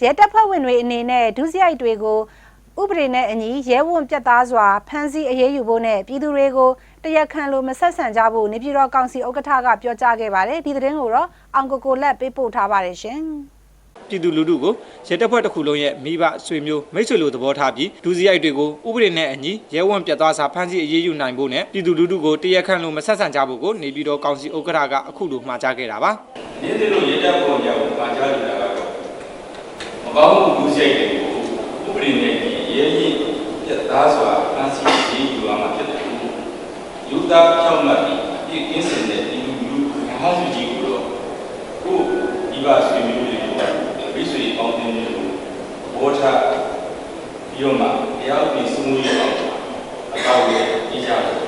ရဲတပ်ဖွဲ့ဝင်တွေအနေနဲ့ဒုစရိုက်တွေကိုဥပဒေနဲ့အညီရဲဝံ့ပြတ်သားစွာဖမ်းဆီးအရေးယူဖို့နဲ့ပြည်သူတွေကိုတရားခံလိုမဆက်ဆံကြဖို့နေပြည်တော်ကောင်စီဥက္ကဋ္ဌကပြောကြားခဲ့ပါတယ်ဒီသတင်းကိုတော့အောင်ကိုကိုလက်ပေးပို့ထားပါတယ်ရှင်ပြည်သူလူထုကိုရဲတပ်ဖွဲ့တစ်ခုလုံးရဲ့မိဘဆွေမျိုးမိတ်ဆွေလိုသဘောထားပြီးဒုစရိုက်တွေကိုဥပဒေနဲ့အညီရဲဝံ့ပြတ်သားစွာဖမ်းဆီးအရေးယူနိုင်ဖို့နဲ့ပြည်သူလူထုကိုတရားခံလိုမဆက်ဆံကြဖို့ကိုနေပြည်တော်ကောင်စီဥက္ကဋ္ဌကအခုလိုမှာကြားခဲ့တာပါရင်းသလိုရဲတပ်ဖွဲ့များကိုပါကြားလိုတာ ကတော့မကောင်းမှုလူစိတ်တွေကိုဥပဒေနဲ့ဒီရဲရင်ပြတ်သားစွာဖမ်းဆီးရေးယူရမှာဖြစ်တယ်လူသားဖြောင့်မတ်ပြီးအပြည့်ကင်းစင်တဲ့ဒီလူလူမဟာစုကြီးကိုတော့ကိုဒီပါဆွေမျိုးတွေကိုမိတ်ဆွေပေါင်းတင်တွေကိုဘောချပြီးတော့မှတရားဥပဒေစိုးမိုးရေးအောင်အကောင့်ရဲ့အကြမ်း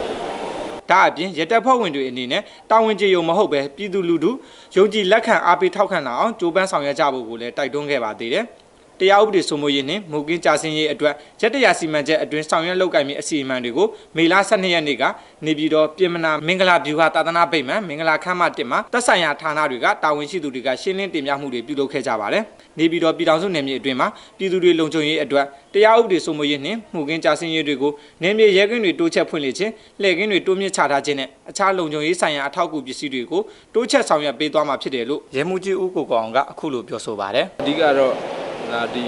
ဒါအပြင်ရဲတပ်ဖွဲ့ဝင်တွေအနေနဲ့တာဝန်ကျေရုံမဟုတ်ပဲပြည်သူလူထုယုံကြည်လက်ခံအားပေးထောက်ခံလာအောင်ကြိုးပမ်းဆောင်ရွက်ကြဖို့ကိုလည်းတိုက်တွန်းခဲ့ပါသေးတယ်။ တရားဥပဒေစိုးမိုးရေးနှင့်မူကင်းကြဆင်းရေးအတွက်ရက်တရာစီမံချက်အတွင်းဆောင်ရွက်လုပ်ကိုင်မယ့်အစီအမံတွေကိုမေလ12ရက်နေ့ကနေပြည်တော်ပြင်မနာမင်္ဂလာဗျူဟာတာသနာပိတ်မှန်မင်္ဂလာခမ်းမ1မှာသက်ဆိုင်ရာဌာနတွေကတာဝန်ရှိသူတွေကရှင်းလင်းတင်ပြမှုတွေပြုလုပ်ခဲ့ကြပါတယ်။နေပြည်တော်ပြည်ထောင်စုနယ်မြေအတွင်းမှာပြည်သူတွေလုံခြုံရေးအတွက်တရားဥပဒေစိုးမိုးရေးနှင့်မူကင်းကြဆင်းရေးတွေကိုနယ်မြေရဲကင်းတွေတိုးချက်ဖွင့်လှစ်ခြင်းလှည့်ကင်းတွေတိုးမြင့်ချထားခြင်းနဲ့အခြားလုံခြုံရေးဆိုင်ရာအထောက်အကူပစ္စည်းတွေကိုတိုးချက်ဆောင်ရွက်ပေးသွားမှာဖြစ်တယ်လို့ရဲမှုကြီးဦးကိုကောင်ကအခုလိုပြောဆိုပါတယ်အဓိကတော့ ဒါဒီ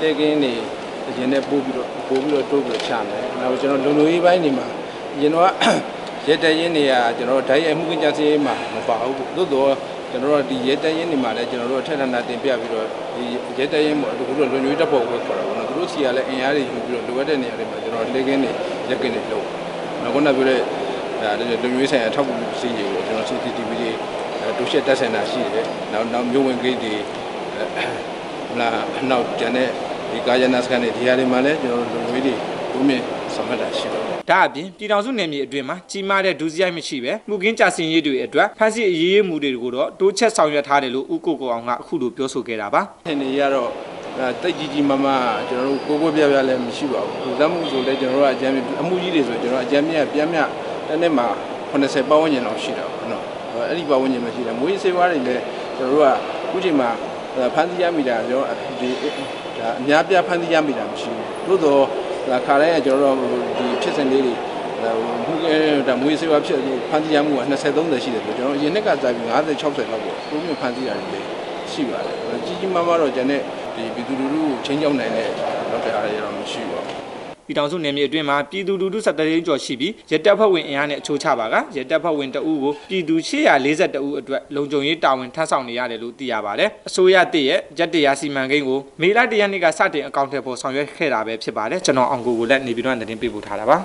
လက်ကင်းနေအရင်နဲ့ပို့ပြီးတော့ပို့ပြီးတော့တိုးပြီးတော့ချမယ်။နောက်ကျွန်တော်လုံလုံရေးပိုင်းနေမှာအရင်တော့ရဲတရင်တွေကကျွန်တော်တို့ဓာတ်ရိုက်မှုကင်းကြစေးမှာမပါဘူး။သို့တော့ကျွန်တော်တို့ဒီရဲတရင်တွေမှာလည်းကျွန်တော်တို့အထက်ထပ်တင်ပြပြီးတော့ဒီရဲတရင်ပေါ့အခုတော့လုံလုံရေးတပ်ဖွဲ့ကိုခေါ်တာပေါ့နော်။သူတို့စီကလည်းအင်အားတွေယူပြီးတော့လိုအပ်တဲ့နေရာတွေမှာကျွန်တော်လက်ကင်းတွေရက်ကင်းတွေလုပ်။နောက်ခုနပြောတဲ့ဒါလုံလုံရေးဆိုင်အထောက်အကူစီးတွေကိုကျွန်တော် CCTV တွေတူရှက်တက်ဆင်တာရှိတယ်။နောက်နောက်မျိုးဝင်ဂိတ်တွေ လာနောက်ကျန်တဲ့ဒီကာယနာစကန်တွေဒီဟာတွေမှာလည်းကျွန်တော်တို့လူငွေတွေဘုံမြင့်ဆောင်ရွက်တာရှိပါတယ်ဒါအပြင်ပြည်ထောင်စုနယ်မြေအတွင်းမှာကြီးမားတဲ့ဒုစရိုက်မရှိပဲမှုကင်းကြဆင်းရေးတွေအတွက်ဖမ်းဆီးအရေးယူမှုတွေကိုတော့တိုးချက်ဆောင်ရွက်ထားတယ်လို့ဦးကိုကိုအောင်ကအခုလိုပြောဆိုခဲ့တာပါ။ထင်နေရတော့အဲတိတ်ကြီးကြီးမားမားကျွန်တော်တို့ကိုကိုပြပြလည်းမရှိပါဘူး။လူသမှုဆိုလည်းကျွန်တော်တို့ကအကြမ်းအမှုကြီးတွေဆိုကျွန်တော်အကြမ်းမြတ်ပြန်မြတ်တစ်နေ့မှာ80ပတ်ဝန်းကျင်လောက်ရှိတာပေါ့နော်။အဲ့ဒီပတ်ဝန်းကျင်မှာရှိတယ်မွေးစေးဝါးတွေလည်းကျွန်တော်တို့ကအခုချိန်မှာ ဖမ်းဆီးရမိတာကျွန်တော်ဒီဒါအများပြဖမ်းဆီးရမိတာမရှိဘူး။သို့တော့ဒါခါတိုင်းကကျွန်တော်တို့ဒီဖြစ်စဉ်လေးတွေဒါမှုကဲဒါမွေးစေးဝါဖြစ်လို့ဖန်တီးရမှုက20 30ရှိတယ်ဆိုကျွန်တော်အရင်နှစ်ကစားပြီး50 60လောက်ပေါ့ပုံမြင့်ဖန်တီးရတယ်လေရှိပါတယ်ကြီးကြီးမားမားတော့ကျန်တဲ့ဒီပြည်သူလူထုကိုချင်းကြောက်နိုင်တဲ့လောက်တဲ့အားရတော့မရှိပါဘူး ပြည်ထောင်စုနယ်မြေအတွင်းမှာပြည်သူလူထုဆက်တရင်ကျော်ရှိပြီးရဲတပ်ဖွဲ့ဝင်အင်အားနဲ့အချိုးချပါကရဲတပ်ဖွဲ့ဝင်တအူးကိုပြည်သူ842ဦးအတွက်လုံခြုံရေးတာဝန်ထမ်းဆောင်နေရတယ်လို့သိရပါတယ်အစိုးရတည်ရဲ့ရက်တရားစီမံကိန်းကိုမေလတရက်နေ့ကစတင်အကောင့်ထဲပေါ်ဆောင်ရွက်ခဲ့တာပဲဖြစ်ပါတယ်ကျွန်တော်အောင်ကိုကိုလည်းနေပြည်တော်သတင်းပေးပို့ထားတာပါ